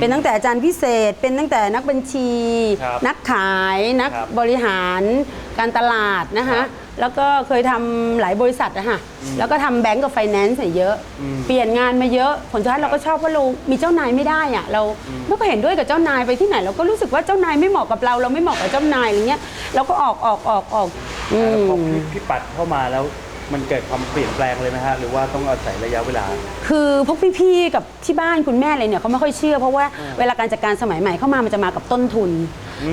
เป็นตั้งแต่อาจารย์พิเศษ เป็นตั้งแต่นักบัญชี ครับนักขายนักครับบริหารการตลาดนะครัคะบแล้วก็เคยทำหลายบริษัทนะคะแล้วก็ทำแบงก์กับไฟแนนซ์เยอะ อืม เปลี่ยนงานมาเยอะผลสุดท้ายเราก็ชอบว่าเรามีเจ้านายไม่ได้อะเราไม่ก็เห็นด้วยกับเจ้านายไปที่ไหน เราก็รู้สึกว่าเจ้านายไม่เหมาะกับเรา เราไม่เหมาะกับเจ้านายอะไรเงี้ยเราก็ออกออกออกออกอืแล้วพอมพี่พี่ปัดเข้ามาแล้ว มันเกิดความเปลี่ยนแปลงเลยไหมฮะหรือว่าต้องอาศัยระยะเวลา คือพวกพี่ๆกับที่บ้านคุณแม่อะไรเนี่ยเขาไม่ค่อยเชื่อเพราะว่าเวลาการจัดการสมัยใหม่เข้ามามันจะมากับต้นทุน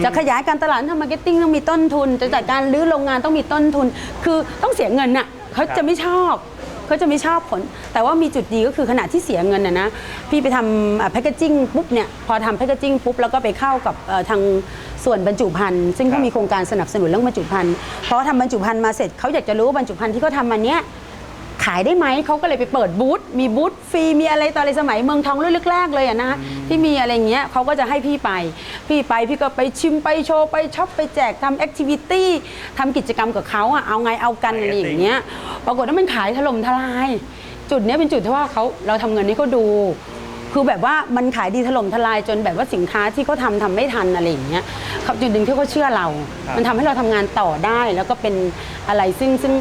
จะขยายการตลาดทำมาร์เก็ตติ้งต้องมีต้นทุน จะจัดการรื้อโรงงานต้องมีต้นทุน คือต้องเสียเงินน่ะเขาจะไม่ชอบเขาจะไม่ชอบผล แต่ว่ามีจุดดีก็คือขณะที่เสียเงินน่ะนะพี่ไปทำแพคเกจิ้งปุ๊บเนี่ยพอทำแพคเกจิ้งปุ๊บแล้วก็ไปเข้ากับเอ่อทาง ส่วนบรรจุภัณฑ์ซึ่งเขามีโครงการสนับสนุนเรื่องบรรจุภัณฑ์เพอทำบรรจุภัณฑ์มาเสร็จเขาอยากจะรู้ว่าบรรจุภัณฑ์ที่เขาทำมาเนี้ยขายได้ไหมเขาก็เลยไปเปิดบูธมีบูธฟรีมีอะไรตอนอะไรสมัยเมืองทองรุ่นแรกๆเลยอะนะที่มีอะไรเงี้ยเขาก็จะให้พี่ไป พี่ไปพี่ก็ไปชิมไปโชว์ไปช็อปไปแจกทำแอคทิวิตี้ทำกิจกรรมกับเขาอะเอาไงเอากันอะไรอย่างเงี้ยปรากฏว่ามันขายถล่มทลาย จุดเนี้ยเป็นจุดที่ว่าเขาเราทำเงินให้เขาดู คือแบบว่ามันขายดีถล่มทลายจนแบบว่าสินค้าที่เขาทำทำไม่ทันอะไรอย่างเงี้ย เขาจุดหนึ่งที่เขาเชื่อเรา ครับ มันทำให้เราทำงานต่อได้ แล้วก็เป็นอะไรซึ่งซึ่ง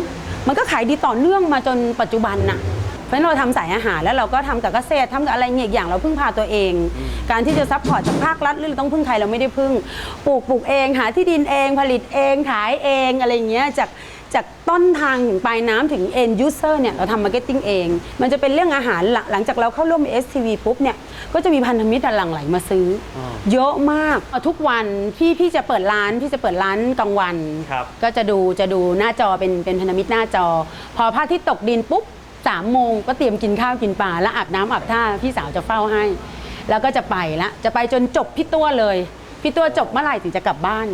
มันก็ขายดีต่อเนื่องมาจนปัจจุบันน่ะ เพราะฉะนั้นเราทำสายอาหารแล้วเราก็ทำกับเกษตรทำกับอะไรเงี้ยอย่างเราพึ่งพาตัวเอง การที่จะซัพพอร์ตจากภาครัฐหรือเราต้องพึ่งใครเราไม่ได้พึ่ง ปลูกปลูกเองหาที่ดินเองผลิตเองขายเองอะไรเงี้ยจาก จากต้นทางถึงปลายน้ำถึง end user เนี่ยเราทำมาร์เก็ตติ้งเอง มันจะเป็นเรื่องอาหารหลังหลังจากเราเข้าร่วม STV ปุ๊บเนี่ยก็จะมีพันธมิตรหลั่งไหลมาซื้อออเยอะมากเอาทุกวันพี่พี่จะเปิดร้านพี่จะเปิดร้านกลางวัน ครับ ก็จะดูจะดูหน้าจอเป็นเป็นพันธมิตรหน้าจอ พอพระอาทิตย์ตกดินปุ๊บสามโมงก็เตรียมกินข้าวกินปลาแล้วอาบน้ำอาบท่าพี่สาวจะเฝ้าให้ แล้วก็จะไปละจะไปจนจบพี่ตัวเลย พี่ตัวจบเมื่อไหร่ถึงจะกลับบ้าน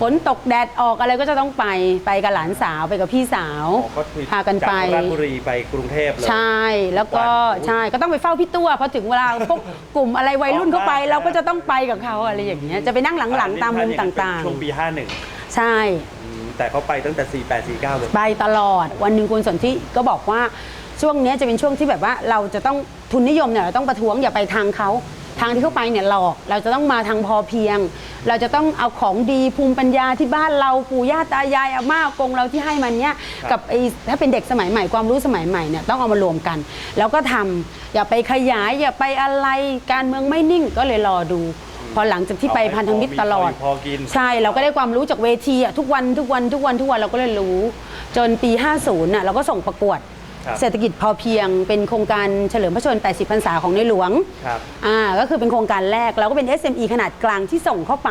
ฝนตกแดดออกอะไรก็จะต้องไปไปกับหลานสาวไปกับพี่สาวอ๋อก็คือพากันไป จากราชบุรีไปกรุงเทพเลย ใช่แล้วก็วัน ใช่ก็ต้องไปเฝ้าพี่ตัวพอถึงเวลา พวกกลุ่มอะไรวัยรุ่นเข้าไป เราก็จะต้องไปกับเขาอะไรอย่างเงี้ยจะไปนั่งหลังๆตามมุมต่างช่วงปีๆใช่51อืมแต่เขาไปตั้งแต่ 48 49เลย ไปตลอดวันหนึ่งคุณสนธิก็บอกว่าช่วงเนี้ยจะเป็นช่วงที่แบบว่าเราจะต้องทุนนิยมเนี่ยเราต้องประท้วงอย่าไปทางเขา ทางที่เขาไปเนี่ยหลอกเราจะต้องมาทางพอเพียง เราจะต้องเอาของดีภูมิปัญญาที่บ้านเราปู่ย่าตายายอาม่าอากงเราที่ให้มันเนี่ยครับกับไอ้ถ้าเป็นเด็กสมัยใหม่ความรู้สมัยใหม่เนี่ยต้องเอามารวมกัน แล้วก็ทำอย่าไปขยายอย่าไปอะไรการเมืองไม่นิ่งก็เลยรอดูพอหลังจากที่ไปเอาให้พันธมิตรพอมีตลอดพอกินใช่เราก็ได้ความรู้จากเวทีอะทุกวันทุกวันทุกวันทุกวันเราก็เลยรู้ จนปี 50น่ะเราก็ส่งประกวด ครับเศรษฐกิจพอเพียง เป็นโครงการเฉลิมพระชนม์80 พรรษาของในหลวงครับอ่าก็คือเป็นโครงการแรกเราก็เป็น SME ขนาดกลางที่ส่งเข้าไป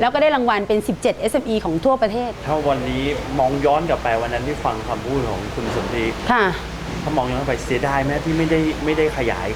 แล้วก็ได้รางวัลเป็น 17 SME ของทั่วประเทศ ถ้าวันนี้มองย้อนกลับไปวันนั้นที่ฟังคำพูดของคุณสนธิค่ะ ถ้ามองย้อนไปเสียดายไหมที่ไม่ได้ไม่ได้ขยาย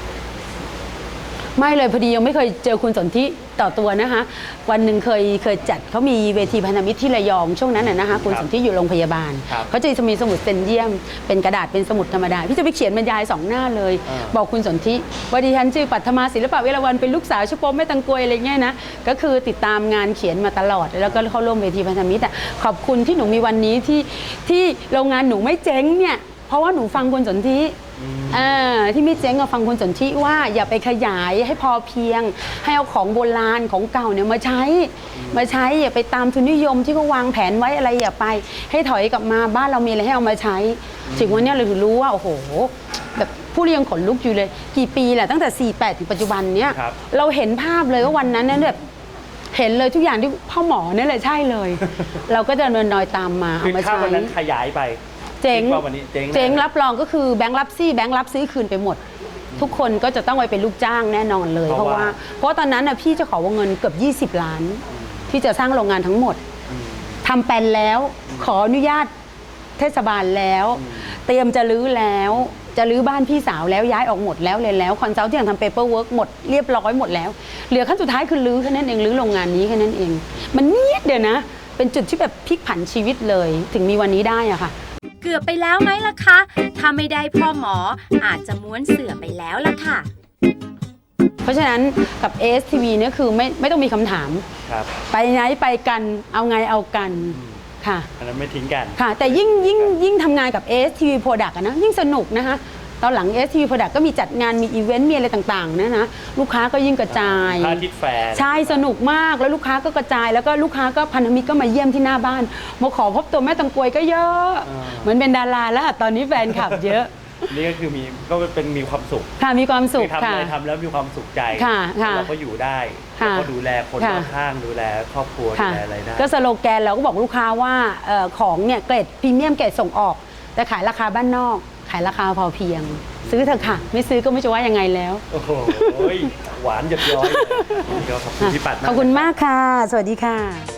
ไม่เลยพอดียังไม่เคยเจอคุณสนธิต่อตัวนะคะ วันหนึ่งเคยเคยจัดเขามีเวทีพันธมิตรที่ระยองช่วงนั้นน่ะนะคะคุณครับสนธิอยู่โรงพยาบาลครับเขาจะมีสมุดเซ็นเยี่ยม เป็นกระดาษเป็นสมุดธรรมดาพี่จะไปเขียนบรรยายสองหน้าเลย อ่า บอกคุณสนธิว่าดิฉันชื่อปัทมาศิลปะเวรวันเป็นลูกสาวชุโปมแม่ตังกวยอะไรเงี้ยนะก็คือติดตามงานเขียนมาตลอด แล้วก็เข้าร่วมเวทีพันธมิตรอะขอบคุณที่หนูมีวันนี้ที่ที่โรงงานหนูไม่เจ๊งเนี่ย เพราะว่าหนูฟังคุณสนธิอ่าที่ไม่เจ๊งอะฟังคุณสนธิว่าอย่าไปขยายให้พอเพียง ให้เอาของโบราณของเก่าเนี่ยมาใช้ มาใช้อย่าไปตามทุนนิยมที่เขาวางแผนไว้อะไรอย่าไป ให้ถอยกลับมาบ้านเรามีอะไรให้เอามาใช้ ถึงวันเนี้ยเราถึงรู้ว่าโอ้โหแบบผู้เรียงขนลุกอยู่เลย กี่ปีแหละตั้งแต่ 48 ถึงปัจจุบันเนี้ยครับเราเห็นภาพเลยว่าวันนั้นเนี่ยแบบเห็นเลยทุกอย่างที่พ่อหมอเนี่ยแหละใช่เลย เราก็จะเดินดอยตามมาเอาคือมาถ้าใช้ วันนั้นขยายไป เจ๊งคิดว่าวันนี้เจ๊งแน่ เจ๊งรับรองก็คือแบงค์รับซี่แบงค์รับซื้อคืนไปหมด ทุกคนก็จะต้องไปเป็นลูกจ้างแน่นอนเลย เพเพราะราะว่า ว่า เพราะว่าตอนนั้นน่ะพี่จะขอวงเงินเกือบ 20 ล้าน ที่จะสร้างโรงงานทั้งหมดทำแปลนแล้วขออนุญาตเทศบาลแล้ว เตรียมจะรื้อแล้ว จะรื้อบ้านพี่สาวแล้วย้ายออกหมดแล้วเลยแล้วคอนซัลท์ที่ยังทำเปเปอร์เวิร์กหมดเรียบร้อยหมดแล้ว เหลือขั้นสุดท้ายคือรื้อแค่นั้นเองรื้อโรงงานนี้แค่นั้นเอง มันนิดเดียวนะ เป็นจุดที่แบบพลิกผันชีวิตเลย ถึงมีวันนี้ได้อะค่ะเกือบไปแล้วไหมล่ะคะ ถ้าไม่ได้พ่อหมออาจจะม้วนเสือไปแล้วล่ะค่ะ เพราะฉะนั้นกับ ASTV เนี่ยคือไม่ไม่ต้องมีคำถาม ครับไปไหนไปกันเอาไงเอากันค่ะ อันนั้นไม่ทิ้งกัน ค่ะ แต่ยิ่งยิ่งยิ่งทำงานกับ ASTV Product อะนะยิ่งสนุกนะคะ ตอนหลัง s t v Product ก็มีจัดงานมีอีเวนต์มีอะไรต่างๆนะนะลูกค้าก็ยิ่งกระจาย พระอาทิตย์แฟร์ใช่สนุกมากแล้วลูกค้าก็กระจาย แล้วก็ลูกค้าก็พันธมิตรก็มาเยี่ยมที่หน้าบ้านมาขอพบตัวแม่ตังกวยก็เยอะเหมือนเป็นดาราแล้วอะตอนนี้แฟนคลับเยอะ นี่ก็คือมีก็เป็นมีความสุขค่ะมีความสุขคือทำค่ะ อะไรทำแล้วมีความสุขใจค่ะค่ะเราก็อยู่ได้ค่ะแล้วก็ดูแลคนค่ะรอบข้างดูแลครอบครัวดูค่ะแลอะไรได้ ก็สโลแกนเราก็บอกลูกค้าว่าเอ่อของเนี่ยเกรดพรีเมียมเกรดส่งออก แต่ขายราคาบ้านนอก ขายราคาพอเพียง ซื้อเถอะค่ะ ไม่ซื้อก็ไม่จะว่ายังไงแล้ว โอ้โหหวานหยดย้อยเลยก็ขอบคุณพี่ปัดมาก ขอบคุณมากค่ะ สวัสดีค่ะ